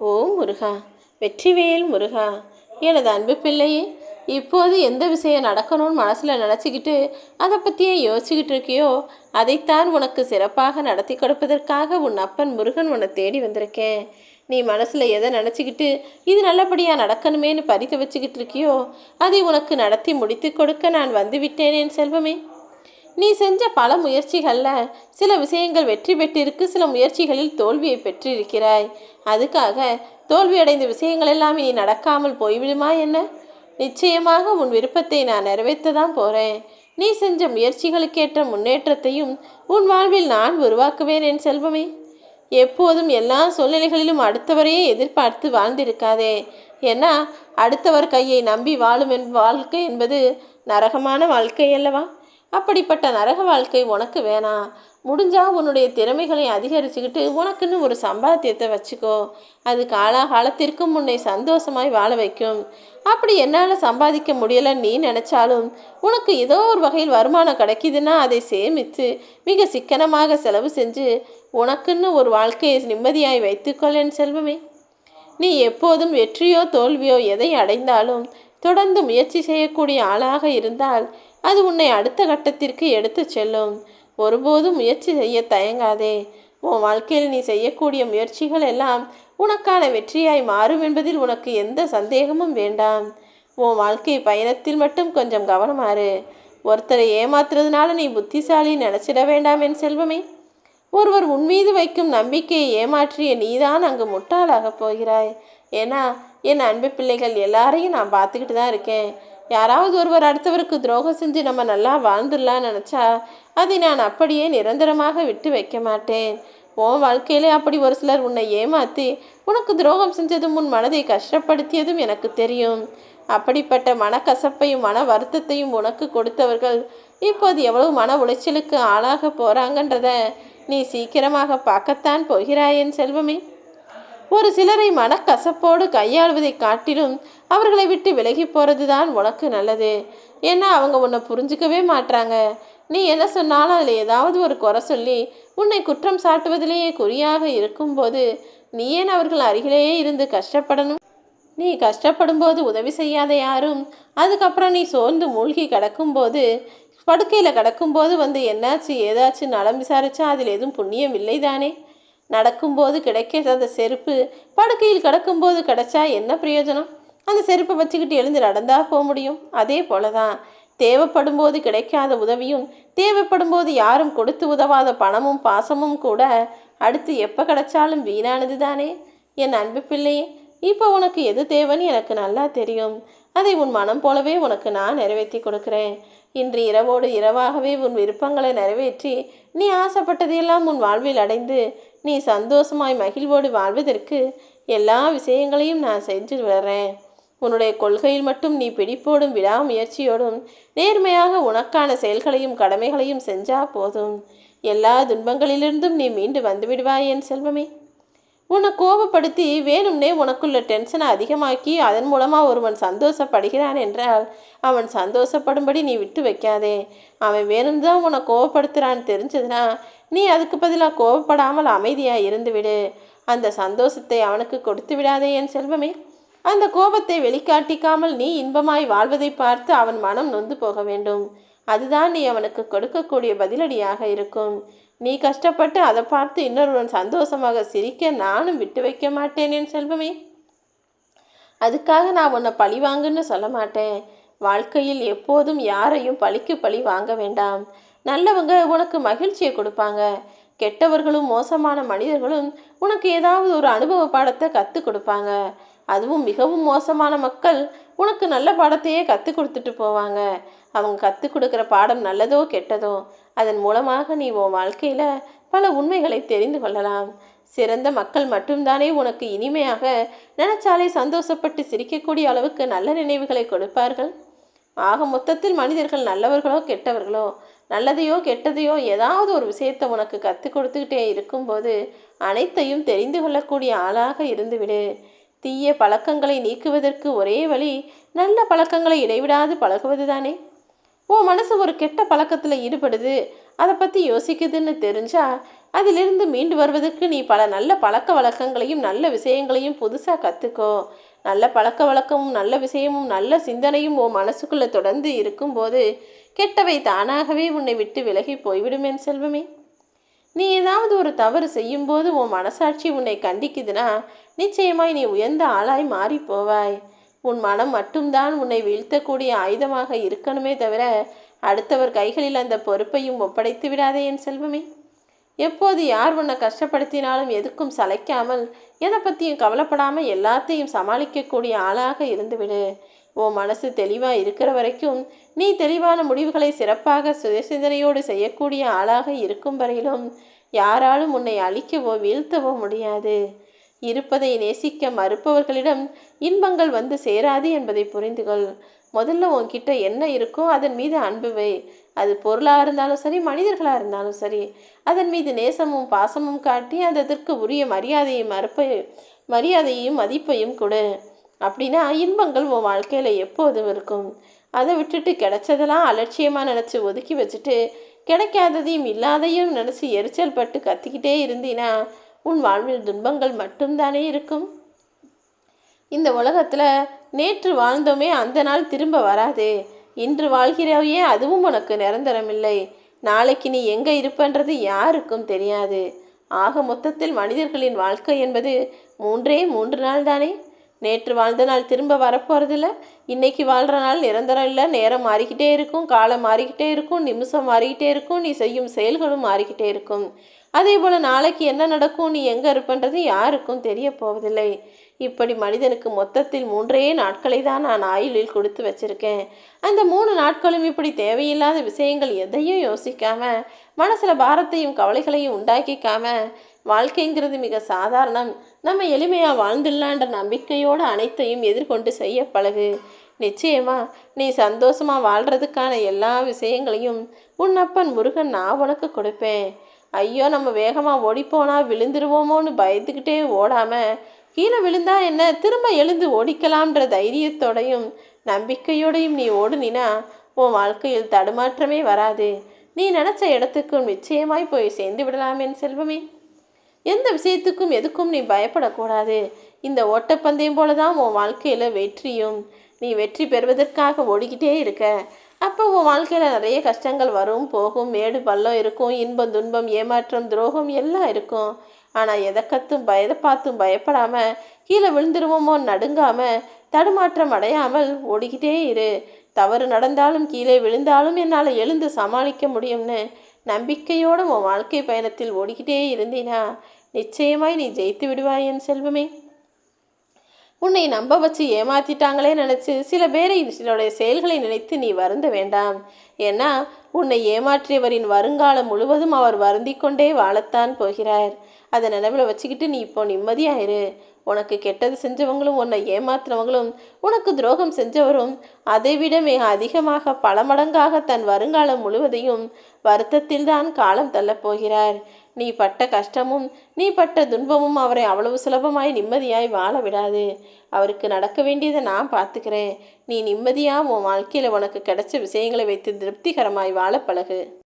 ஓ முருகா வெற்றிவேல் முருகா எனது அன்பு பிள்ளையே இப்போது எந்த விஷயம் நடக்கணும்னு மனசில் நினச்சிக்கிட்டு அதை பற்றியே யோசிச்சுக்கிட்டு இருக்கியோ அதைத்தான் உனக்கு சிறப்பாக நடத்தி கொடுப்பதற்காக உன் அப்பன் முருகன் உன்னை தேடி வந்திருக்கேன். நீ மனசில் எதை நினச்சிக்கிட்டு இது நல்லபடியாக நடக்கணுமேன்னு பறிக்க வச்சுக்கிட்டு இருக்கியோ அதை உனக்கு நடத்தி முடித்து கொடுக்க நான் வந்துவிட்டேனேன் செல்வமே. நீ செஞ்ச பல முயற்சிகளில் சில விஷயங்கள் வெற்றி பெற்றிருக்கு சில முயற்சிகளில் தோல்வியை பெற்றிருக்கிறாய். அதுக்காக தோல்வியடைந்த விஷயங்கள் எல்லாம் இனி நடக்காமல் போய்விடுமா என்ன? நிச்சயமாக உன் விருப்பத்தை நான் நிறைவேற்ற தான் போகிறேன் நீ செஞ்ச முயற்சிகளுக்கேற்ற முன்னேற்றத்தையும் உன் வாழ்வில் நான் உருவாக்குவேன் என் செல்வமே. எப்போதும் எல்லா சூழ்நிலைகளிலும் அடுத்தவரையே எதிர்பார்த்து வாழ்ந்திருக்காதே. ஏன்னா அடுத்தவர் கையை நம்பி வாழும் என் வாழ்க்கை என்பது நரகமான வாழ்க்கை அல்லவா? அப்படிப்பட்ட நரக வாழ்க்கை உனக்கு வேணாம் முடிஞ்சால் உன்னுடைய திறமைகளை அதிகரிச்சுக்கிட்டு உனக்குன்னு ஒரு சம்பாத்தியத்தை வச்சுக்கோ. அது காலாகாலத்திற்கும் உன்னை சந்தோஷமாய் வாழ வைக்கும். அப்படி என்னால் சம்பாதிக்க முடியலை நீ நினச்சாலும் உனக்கு ஏதோ ஒரு வகையில் வருமானம் கிடைக்குதுன்னா அதை சேமித்து மிக சிக்கனமாக செலவு செஞ்சு உனக்குன்னு ஒரு வாழ்க்கையை நிம்மதியாய் வைத்துக்கொள்ளேன் செல்வமே. நீ எப்போதும் வெற்றியோ தோல்வியோ எதை அடைந்தாலும் தொடர்ந்து முயற்சி செய்யக்கூடிய ஆளாக இருந்தால் அது உன்னை அடுத்த கட்டத்திற்கு எடுத்துச் செல்லும். ஒருபோதும் முயற்சி செய்ய தயங்காதே. உன் வாழ்க்கையில் நீ செய்யக்கூடிய முயற்சிகள் எல்லாம் உனக்கான வெற்றியாய் மாறும் என்பதில் உனக்கு எந்த சந்தேகமும் வேண்டாம். உன் வாழ்க்கை பயணத்தில் மட்டும் கொஞ்சம் கவனமாறு. ஒருத்தரை ஏமாத்துறதுனால நீ புத்திசாலி நினச்சிட வேண்டாம் என் செல்வமே. ஒருவர் உன்மீது வைக்கும் நம்பிக்கையை ஏமாற்றிய நீதான் அங்கு முட்டாளாகப் போகிறாய். ஏன்னா என் அன்பு பிள்ளைகள் எல்லாரையும் நான் பார்த்துக்கிட்டு தான் இருக்கேன். யாராவது ஒருவர் அடுத்தவருக்கு துரோகம் செஞ்சு நம்ம நல்லா வாழ்ந்துடலான்னு நினச்சா அதை நான் அப்படியே நிரந்தரமாக விட்டு வைக்க மாட்டேன். உன் வாழ்க்கையிலே அப்படி ஒரு சிலர் உன்னை ஏமாற்றி உனக்கு துரோகம் செஞ்சதும் உன் மனதை கஷ்டப்படுத்தியதும் எனக்கு தெரியும். அப்படிப்பட்ட மனக்கசப்பையும் மன வருத்தத்தையும் உனக்கு கொடுத்தவர்கள் இப்போது எவ்வளவு மன உளைச்சலுக்கு ஆளாக போகிறாங்கன்றத நீ சீக்கிரமாக பார்க்கத்தான் போகிறாயேன் செல்வமே. ஒரு சிலரை மனக்கசப்போடு கையாளுவதை காட்டிலும் அவர்களை விட்டு விலகி போகிறது தான் உனக்கு நல்லது. ஏன்னா அவங்க உன்னை புரிஞ்சுக்கவே மாட்றாங்க. நீ என்ன சொன்னாலும் அதில் ஏதாவது ஒரு குறை சொல்லி உன்னை குற்றம் சாட்டுவதிலேயே குறியாக இருக்கும்போது நீ ஏன் அவர்கள் அருகிலேயே இருந்து கஷ்டப்படணும்? நீ கஷ்டப்படும்போது உதவி செய்யாத யாரும் அதுக்கப்புறம் நீ சோர்ந்து மூழ்கி கிடக்கும்போது படுக்கையில் கிடக்கும்போது வந்து என்னாச்சு ஏதாச்சு நலம் விசாரிச்சா அதில் எதுவும் புண்ணியம் இல்லை தானே நடக்கும்போது கிடைக்காத அந்த செருப்பு படுக்கையில் கிடக்கும்போது கிடைச்சா என்ன பிரயோஜனம்? அந்த செருப்பை வச்சுக்கிட்டு எழுந்து நடந்தா போக முடியும். அதே போல தான் தேவைப்படும் போது கிடைக்காத உதவியும் தேவைப்படும் போது யாரும் கொடுத்து உதவாத பணமும் பாசமும் கூட அடுத்து எப்போ கிடைச்சாலும் வீணானது தானே என் அன்பு பிள்ளையே இப்போ உனக்கு எது தேவைன்னு எனக்கு நல்லா தெரியும். அதை உன் மனம் போலவே உனக்கு நான் நிறைவேற்றி கொடுக்குறேன். இன்று இரவோடு இரவாகவே உன் விருப்பங்களை நிறைவேற்றி நீ ஆசைப்பட்டதையெல்லாம் உன் வாழ்வில் அடைந்து நீ சந்தோஷமாய் மகிழ்வோடு வாழ்வதற்கு எல்லா விஷயங்களையும் நான் செஞ்சு வர்றேன் உன்னுடைய கொள்கையில் மட்டும் நீ பிடிப்போடும் விடாமுயற்சியோடும் நேர்மையாக உனக்கான செயல்களையும் கடமைகளையும் செஞ்சா போதும். எல்லா துன்பங்களிலிருந்தும் நீ மீண்டு வந்துவிடுவாய் என் செல்வமே. உன்னை கோபப்படுத்தி வேணும்னே உனக்குள்ள டென்ஷனை அதிகமாக்கி அதன் மூலமாக ஒருவன் சந்தோஷப்படுகிறான் என்றால் அவன் சந்தோஷப்படும்படி நீ விட்டு வைக்காதே. அவன் வேணும் தான் உன்னை கோபப்படுத்துகிறான்னு தெரிஞ்சதுன்னா நீ அதுக்கு பதிலாக கோபப்படாமல் அமைதியாக இருந்துவிடு. அந்த சந்தோஷத்தை அவனுக்கு கொடுத்து விடாதே என் செல்வமே. அந்த கோபத்தை வெளிக்காட்டிக்காமல் நீ இன்பமாய் வாழ்வதை பார்த்து அவன் மனம் நொந்து போக வேண்டும். அதுதான் நீ அவனுக்கு கொடுக்கக்கூடிய பதிலடியாக இருக்கும். நீ கஷ்டப்பட்டு அதை பார்த்து இன்னொருவன் சந்தோஷமாக சிரிக்க நானும் விட்டு வைக்க மாட்டேன் என் செல்வமே. அதுக்காக நான் உன்னை பழி வாங்குன்னு சொல்ல மாட்டேன். வாழ்க்கையில் எப்போதும் யாரையும் பழிக்கு பழி வாங்க வேண்டாம். நல்லவங்க உனக்கு மகிழ்ச்சியை கொடுப்பாங்க. கெட்டவர்களும் மோசமான மனிதர்களும் உனக்கு ஏதாவது ஒரு அனுபவ பாடத்தை கற்றுக் கொடுப்பாங்க. அதுவும் மிகவும் மோசமான மக்கள் உனக்கு நல்ல பாடத்தையே கற்றுக் கொடுத்துட்டு போவாங்க. அவங்க கற்றுக் கொடுக்குற பாடம் நல்லதோ கெட்டதோ அதன் மூலமாக நீ உன் வாழ்க்கையில் பல உண்மைகளை தெரிந்து கொள்ளலாம். சிறந்த மக்கள் மட்டும்தானே உனக்கு இனிமையாக நினைச்சாலே சந்தோஷப்பட்டு சிரிக்கக்கூடிய அளவுக்கு நல்ல நினைவுகளை கொடுப்பார்கள். ஆக மொத்தத்தில் மனிதர்கள் நல்லவர்களோ கெட்டவர்களோ நல்லதையோ கெட்டதையோ ஏதாவது ஒரு விஷயத்தை உனக்கு கற்றுக் கொடுத்துக்கிட்டே இருக்கும்போது அனைத்தையும் தெரிந்து கொள்ளக்கூடிய ஆளாக இருந்துவிடு. தீய பழக்கங்களை நீக்குவதற்கு ஒரே வழி நல்ல பழக்கங்களை இடைவிடாது பழகுவது தானே உன் மனசு ஒரு கெட்ட பழக்கத்தில் ஈடுபடுது. அதை பற்றி யோசிக்குதுன்னு தெரிஞ்சால் அதிலிருந்து மீண்டு வருவதற்கு நீ பல நல்ல பழக்க வழக்கங்களையும் நல்ல விஷயங்களையும் புதுசாக கற்றுக்கோ நல்ல பழக்க வழக்கமும் நல்ல விஷயமும் நல்ல சிந்தனையும் உன் மனசுக்குள்ளே தொடர்ந்து இருக்கும்போது கெட்டவை தானாகவே உன்னை விட்டு விலகி போய்விடும் என் செல்வமே. நீ ஏதாவது ஒரு தவறு செய்யும்போது உன் மனசாட்சி உன்னை கண்டிக்குதுன்னா நிச்சயமாய் நீ உயர்ந்த ஆளாய் மாறி போவாய். உன் மனம் மட்டும்தான் உன்னை வீழ்த்தக்கூடிய ஆயுதமாக இருக்கணுமே தவிர அடுத்தவர் கைகளில் அந்த பொறுப்பையும் ஒப்படைத்து விடாதே என் செல்வமே. எப்போது யார் உன்னை கஷ்டப்படுத்தினாலும் எதுக்கும் சளைக்காமல் எதை பற்றியும் கவலைப்படாமல் எல்லாத்தையும் சமாளிக்கக்கூடிய ஆளாக இருந்துவிடு. உன் மனசு தெளிவாக இருக்கிற வரைக்கும் நீ தெளிவான முடிவுகளை சிறப்பாக சுயசிந்தனையோடு செய்யக்கூடிய ஆளாக இருக்கும் வரையிலும் யாராலும் உன்னை அழிக்கவோ வீழ்த்தவோ முடியாது. இருப்பதை நேசிக்க மறுப்பவர்களிடம் இன்பங்கள் வந்து சேராது என்பதை புரிந்து கொள் முதல்ல உன்கிட்ட என்ன இருக்கோ அதன் மீது அன்புவை அது பொருளாக இருந்தாலும் சரி மனிதர்களாக இருந்தாலும் சரி அதன் மீது நேசமும் பாசமும் காட்டி அதற்கு உரிய மரியாதையும் மறுப்பை மரியாதையும் மதிப்பையும் கொடு. அப்படின்னா இன்பங்கள் உன் வாழ்க்கையில் எப்போதும் இருக்கும். அதை விட்டுட்டு கிடைச்சதெல்லாம் அலட்சியமாக நினச்சி ஒதுக்கி வச்சுட்டு கிடைக்காததையும் இல்லாதையும் நினச்சி எரிச்சல் பட்டு கத்திக்கிட்டே இருந்தீன்னா உன் வாழ்வில் துன்பங்கள் மட்டும்தானே இருக்கும்? இந்த உலகத்தில் நேற்று வாழ்ந்தோமே அந்த நாள் திரும்ப வராது. இன்று வாழ்கிறாயே அதுவும் உனக்கு நிரந்தரமில்லை. நாளைக்கு நீ எங்கே இருப்பன்றது யாருக்கும் தெரியாது. ஆக மொத்தத்தில் மனிதர்களின் வாழ்க்கை என்பது மூன்றே மூன்று நாள் தானே நேற்று வாழ்ந்த நாள் திரும்ப வரப்போகிறதில்ல இன்னைக்கு வாழ்கிற நாள் நிரந்தரம் இல்லை. நேரம் மாறிக்கிட்டே இருக்கும். காலம் மாறிக்கிட்டே இருக்கும். நிமிஷம் மாறிக்கிட்டே இருக்கும். நீ செய்யும் செயல்களும் மாறிக்கிட்டே இருக்கும். அதே போல் நாளைக்கு என்ன நடக்கும்? நீ எங்கே இருப்பன்றது யாருக்கும் தெரிய போவதில்லை. இப்படி மனிதனுக்கு மொத்தத்தில் மூன்றே நாட்களை தான் நான் ஆயுளில் கொடுத்து வச்சிருக்கேன். அந்த மூணு நாட்களும் இப்படி தேவையில்லாத விஷயங்கள் எதையும் யோசிக்காம மனசில் பாரத்தையும் கவலைகளையும் உண்டாக்கிக்காம வாழ்க்கைங்கிறது மிக சாதாரணம். நம்ம எளிமையாக வாழ்ந்துடலான்ற நம்பிக்கையோடு அனைத்தையும் எதிர்கொண்டு செய்ய பழகு. நிச்சயமா நீ சந்தோஷமா வாழ்கிறதுக்கான எல்லா விஷயங்களையும் உன் அப்பன் முருகன் நான் உனக்கு கொடுப்பேன். ஐயோ நம்ம வேகமாக ஓடிப்போனால் விழுந்துருவோமோன்னு பயந்துக்கிட்டே ஓடாமல் கீழே விழுந்தா என்ன? திரும்ப எழுந்து ஓடிக்கலாம்ன்ற தைரியத்தோடையும் நம்பிக்கையோடையும் நீ ஓடுனினா உன் வாழ்க்கையில் தடுமாற்றமே வராது. நீ நினச்ச இடத்துக்கும் நிச்சயமாய் போய் சேர்ந்து விடலாம் என் செல்வமே. எந்த விஷயத்துக்கும் எதுக்கும் நீ பயப்படக்கூடாது. இந்த ஓட்டப்பந்தயம் போல தான் உன் வாழ்க்கையில் வெற்றியும் நீ வெற்றி பெறுவதற்காக ஓடிக்கிட்டே இருக்க. அப்போ உன் வாழ்க்கையில் நிறைய கஷ்டங்கள் வரும் போகும் மேடு பள்ளம் இருக்கும் இன்பம் துன்பம் ஏமாற்றம் துரோகம் எல்லாம் இருக்கும். ஆனால் எதை கத்தும் பயதை பார்த்தும் பயப்படாமல் கீழே விழுந்துருவோமோ நடுங்காமல் தடுமாற்றம் அடையாமல் ஓடிக்கிட்டே இரு. தவறு நடந்தாலும் கீழே விழுந்தாலும் என்னால் எழுந்து சமாளிக்க முடியும்னு நம்பிக்கையோடு உன் வாழ்க்கை பயணத்தில் ஓடிக்கிட்டே இருந்தீனா. நிச்சயமாய் நீ ஜெயித்து விடுவாய் என் செல்வமே. உன்னை நம்ப வச்சு ஏமாத்திட்டாங்களே நினச்சி சில பேரை சிலருடைய செயல்களை நினைத்து நீ வருந்த வேண்டாம். ஏன்னா உன்னை ஏமாற்றியவரின் வருங்காலம் முழுவதும் அவர் வருந்தி கொண்டே வாழத்தான் போகிறார். அதை நினைவில் வச்சுக்கிட்டு நீ இப்போ நிம்மதியாயிரு. உனக்கு கெட்டது செஞ்சவங்களும் உன்னை ஏமாத்துறவங்களும் உனக்கு துரோகம் செஞ்சவரும் அதைவிட மிக அதிகமாக பல மடங்காக தன் வருங்காலம் முழுவதையும் வருத்தத்தில்தான் காலம் தள்ளப் போகிறார். நீ பட்ட கஷ்டமும் நீ பட்ட துன்பமும் அவரை அவ்வளவு சுலபமாய் நிம்மதியாய் வாழ விடாது. அவருக்கு நடக்க வேண்டியதை நான் பார்த்துக்கிறேன். நீ நிம்மதியாக உன் வாழ்க்கையில் உனக்கு கிடைச்ச விஷயங்களை வைத்து திருப்திகரமாய் வாழ பழகு.